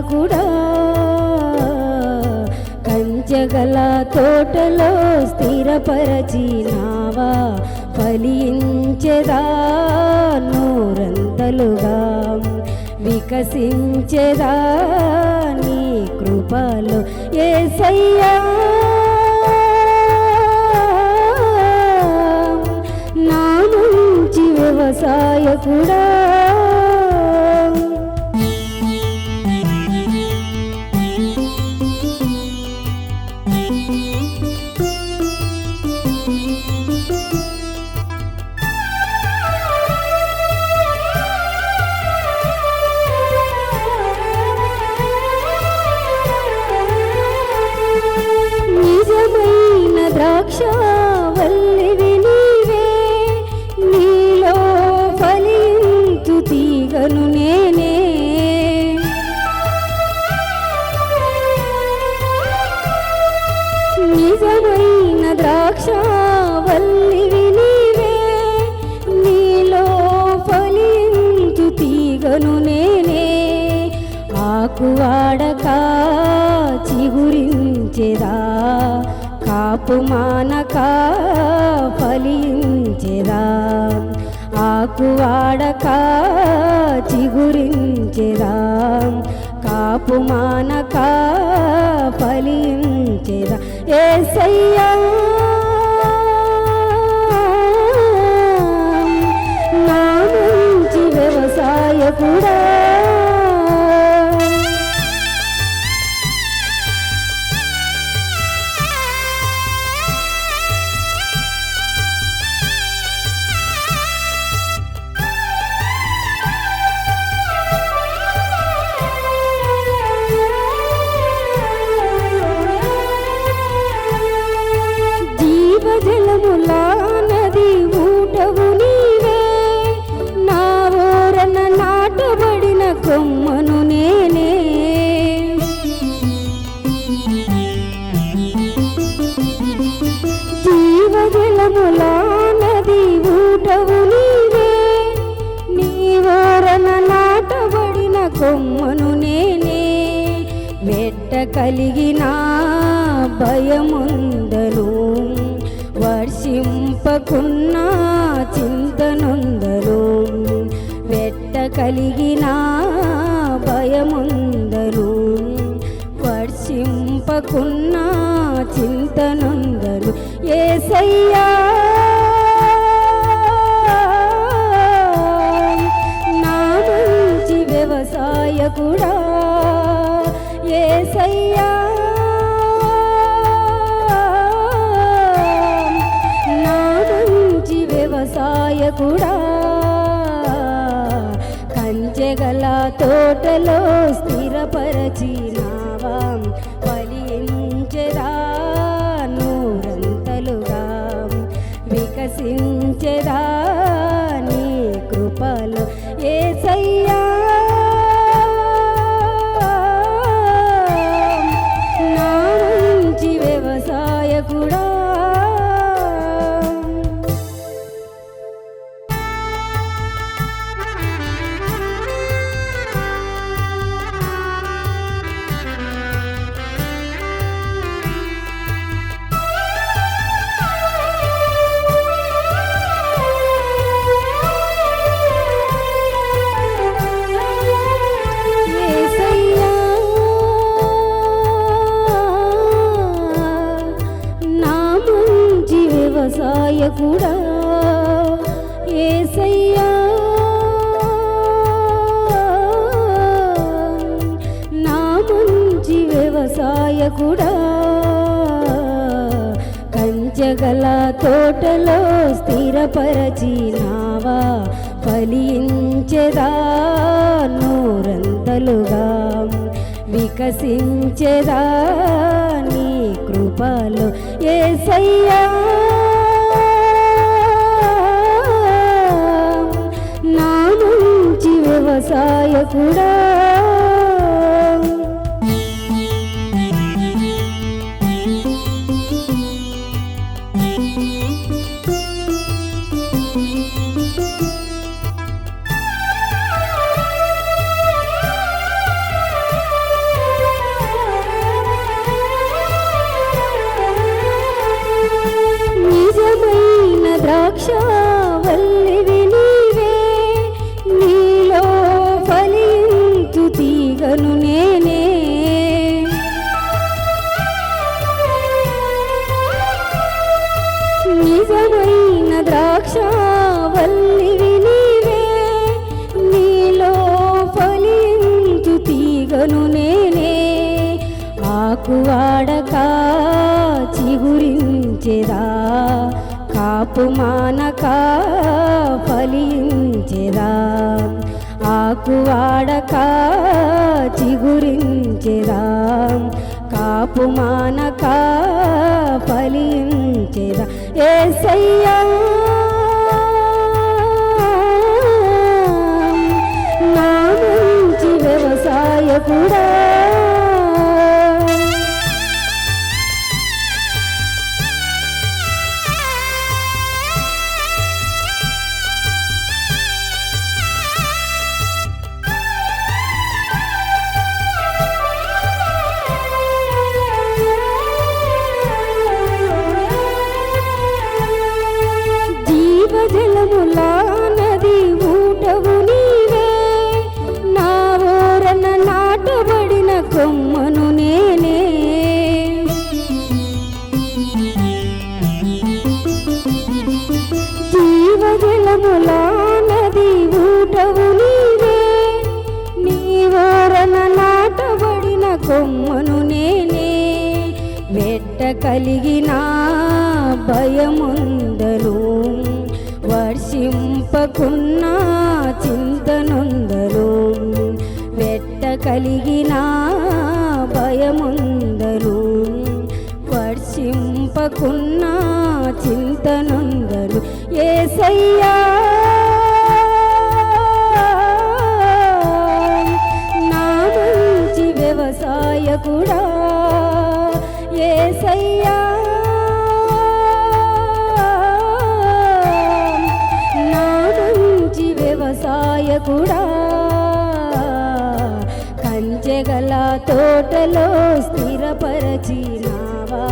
పాలకుడా కంచగల తోటలో స్థిరపరచినావా? ఫలించెదా నూరంతలుగా? వికసించెదా నీ కృపలో? ఏసయ్యా! నా నుంచి వ్యవసాయ కూడా ద్రాక్ష వల్లివి నీవే నీలో ఫలించు తీగను నేనే. ఆకువాడక చిగురించెదా కాపు మానక ఫలించెదా. ఆకువాడక చిగురించెదా కాపు మానక ఫలించెదా. ఏసయ్యా నా కలిగిన భయముందను వర్షింపకున్న చింతనుందను ఏసయ్యా జగల తోటలో స్థిరపరచినావా? ఫలించెదా నూరంతలుగా? వికసించెదా వ్యవసాయకుడా కంచగల తోటలో స్థిరపరచినావా? ఫలించెదా నూరంతలుగా? వికసించెదా నీ కృపలో? ఏసయ్యా నా వ్యవసాయ వ్యవసాయకుడా ద్రాక్ష వల్లివి నీలో ఫలింతు తీగను నేనే. ఆకువాడక చిగురించెదా కాపు మానక ఫలించెదా. ఆకువాడక చిగురించెదా కాపు ఏసయ్యా నా మంచి వ్యవసాయ కూడా సొమ్మును నేనే వెట్ట కలిగిన భయముందను వర్షింపకున్న చింతనుందను వెట్ట కలిగిన భయముందను వర్షింపకున్న చింతనుందను ఏసయ్యా వ్యవసాయకుడా ఏసయ్యా. నా మంచి వ్యవసాయకుడా కంచెగల తోటలో స్థిరపరచినావా.